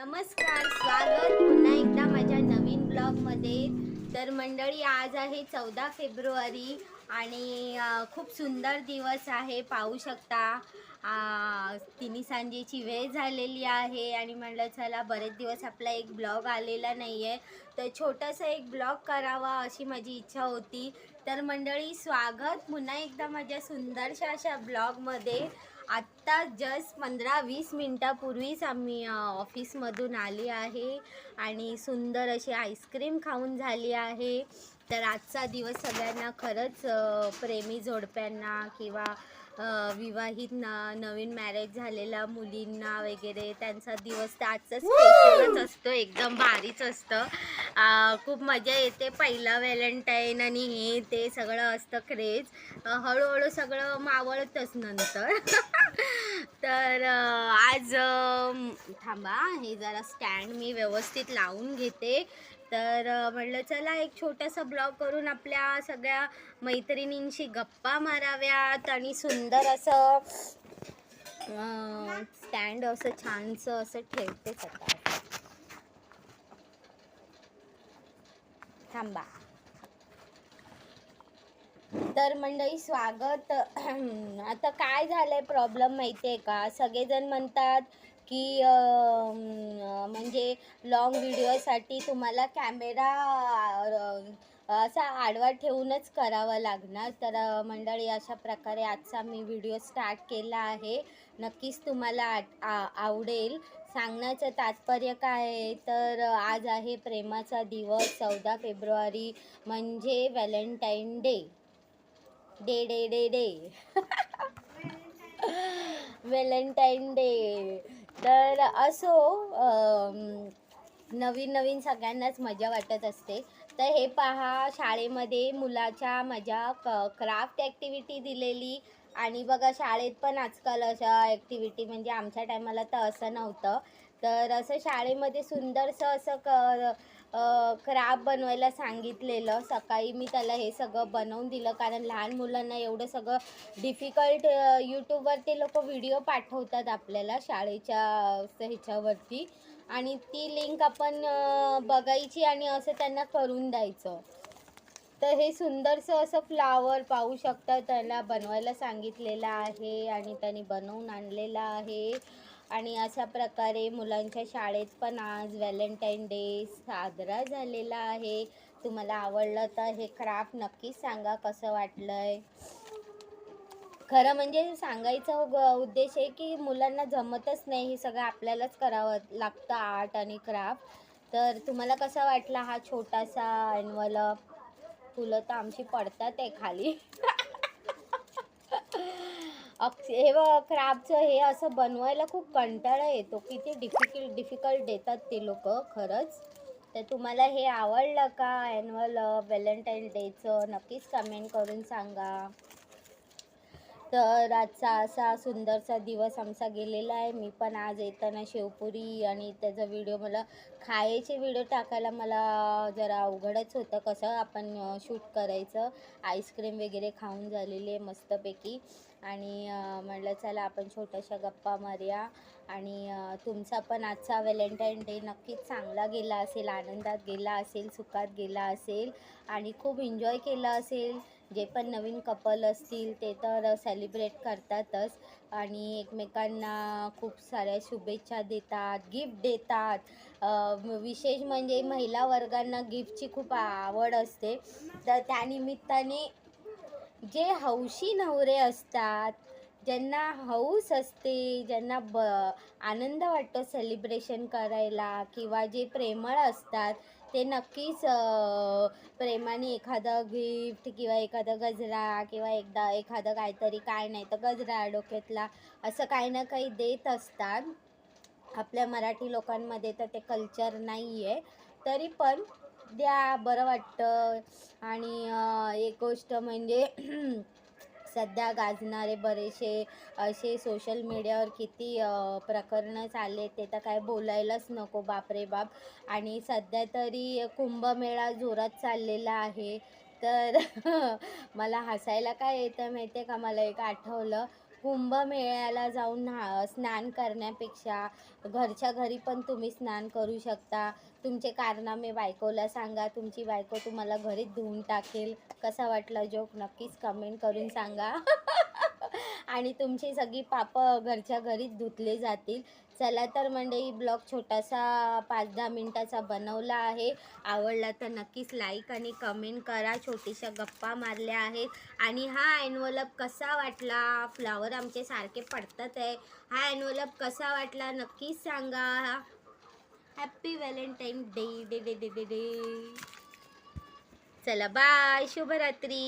नमस्कार स्वागत. पुन्हा एकदा माझ्या नवीन ब्लॉगमध्ये. तर मंडळी आज आहे चौदा फेब्रुवारी आणि खूप सुंदर दिवस आहे. पाहू शकता तिन्ही सांजेची वेळ झालेली आहे आणि म्हणलं चला बरेच दिवस आपला एक ब्लॉग आलेला नाही आहे तर छोटंसं एक ब्लॉग करावा अशी माझी इच्छा होती. तर मंडळी स्वागत पुन्हा एकदा माझ्या सुंदरशा अशा ब्लॉगमध्ये. आत्ता जस्ट पंधरा वीस मिनटापूर्वीच आम्ही ऑफिसमधून आली आहे आणि सुंदर अशी आईस्क्रीम खाऊन झाली आहे. तर आजचा दिवस सगळ्यांना खरंच प्रेमी जोडप्यांना किंवा विवाहित न नवीन मॅरेज झालेल्या मुलींना वगैरे त्यांचा दिवस तर आजचा स्पेशलच असतो एकदम भारीच असतं. खूप मजा येते पहिला व्हॅलेंटाईन आणि हे ते सगळं असतं क्रेज हळूहळू सगळं मावळतच नंतर. तर आज थांबा हे जरा स्टँड मी व्यवस्थित लावून घेते. तर म्हटलं म्हणलं चला एक छोटासा ब्लॉग करून आपल्या सगळ्या मैत्रिणींशी गप्पा माराव्यात आणि सुंदर असं स्टँड असं छानसं असं ठेवते आता थांबा. तर मंडळी स्वागत. आता काय झालंय प्रॉब्लेम माहिती आहे का? सगळेजण म्हणतात की म्हणजे लॉंग व्हिडिओसाठी तुम्हाला कॅमेरा असा आडवा ठेवूनच करावं लागणार. तर मंडळी अशा प्रकारे आजचा मी व्हिडिओ स्टार्ट केला आहे. नक्कीच तुम्हाला आट- आ- आवडेल. सांगण्याचं तात्पर्य काय आहे? तर आज आहे प्रेमाचा दिवस चौदा फेब्रुवारी म्हणजे valentine day. Day day day day. Valentine day. तर असो नवीन नवीन सगळ्यांनाच मजा वाटत असते. तर हे पहा शाळेमध्ये मुलाच्या मजा क क्राफ्ट ॲक्टिव्हिटी दिलेली. आणि बघा शाळेत पण आजकाल अशा ॲक्टिव्हिटी म्हणजे आमच्या टायमाला तर असं नव्हतं. तर असं शाळेमध्ये सुंदरसं असं क क्राब बनवायला सांगितलेलं. सकाळी मी त्याला हे सगळं बनवून दिलं. कारण लहान मुलांना एवढं सगळं डिफिकल्ट यूट्यूबवर ते लोक व्हिडिओ पाठवतात आपल्याला शाळेच्या ह्याच्यावरती. आणि ती लिंक आपण बघायची आणि असं त्यांना करून द्यायचं. तर हे सुंदरसं असं फ्लावर पाहू शकता. त्याला बनवायला सांगितलेलं आहे आणि त्यांनी बनवून आणलेलं आहे. आणि अशा प्रकारे मुलांच्या शाळेत पण आज व्हॅलेंटाईन डे साजरा झालेला आहे. तुम्हाला आवडलं तर हे क्राफ्ट नक्कीच सांगा कसं वाटलं आहे खरं म्हणजे सांगायचा ग- उद्देश आहे की मुलांना जमतच नाही हे सगळं आपल्यालाच करावं लागतं आर्ट आणि क्राफ्ट. तर तुम्हाला कसा वाटला हा छोटासा एनवलप फुलं तर आमची पडतात आहे खाली. अक्ष- हे बघ क्राफ्टचं हे असं बनवायला खूप कंटाळा येतो. किती डिफिकल्ट डिफिकल्ट देतात ते लोक खरंच. तर तुम्हाला हे आवडलं का? ॲन्युअल व्हॅलेंटाईन डेचं नक्कीच कमेंट करून सांगा. तर आजचा असा सुंदरसा दिवस आमचा गेलेला आहे. मी पण आज येताना शेवपुरी आणि त्याचा व्हिडिओ मला खायचे व्हिडिओ टाकायला मला जरा अवघडच होतं. कसं आपण uh, शूट करायचं. आईस्क्रीम वगैरे खाऊन झालेली आहे मस्तपैकी. आणि म्हणलं चला आपण छोट्याशा गप्पा मारूया. आणि तुमचा पण आजचा व्हॅलेंटाईन डे नक्कीच चांगला गेला असेल आनंदात गेला असेल सुखात गेला असेल आणि खूप एन्जॉय केला असेल. जे पण नवीन कपल असतील ते तर सेलिब्रेट करतातच आणि एकमेकांना खूप साऱ्या शुभेच्छा देतात गिफ्ट देतात. विशेष म्हणजे महिला वर्गांना गिफ्टची खूप आवड असते. तर त्यानिमित्ताने जे हौशी नवरे असतात ज्यांना हौस असते ज्यांना ब आनंद वाटतो सेलिब्रेशन करायला किंवा जे प्रेमळ असतात ते नक्कीच प्रेमाने एखादं गिफ्ट किंवा एखादं गजरा किंवा एकदा एखादं काहीतरी काय नाही तर गजरा डोक्यातला असं काही ना काही देत असतात. आपल्या मराठी लोकांमध्ये तर ते कल्चर नाही आहे तरी पण द्या बरं वाटतं. आणि एक गोष्ट म्हणजे सध्या गाजणारे बरेचसे असे सोशल मीडियावर किती प्रकरणं चालले ते तर काय बोलायलाच नको बापरे बाप. आणि सध्या तरी कुंभमेळा जोरात चाललेला आहे. तर मला हसायला काय येतं माहिती आहे का? मला एक आठवलं. कुंभमेळ्याला जाऊन न्हा स्नान करण्यापेक्षा घरच्या घरी पण तुम्ही स्नान करू शकता. तुमचे कारनामे बायकोला सांगा तुमची बायको तुम्हाला घरीच धुवून टाकेल. कसा वाटला जोक नक्कीच कमेंट करून सांगा. आणि तुमची सगळी पापं घरच्या घरीच धुतले जातील. चला तर मंडळी ब्लॉग छोटासा पाच दहा मिनटाचा बनवला आहे. आवडला तर नक्कीच लाईक आणि कमेंट करा. छोटीशा गप्पा मारल्या आहेत. आणि हा एनवलप कसा वाटला? फ्लावर आमचे सारखे पडतात आहे. हा एनवलप कसा वाटला? नक्कीच सांगा. Happy valentine day day day day day day चला बाय शुभरात्री.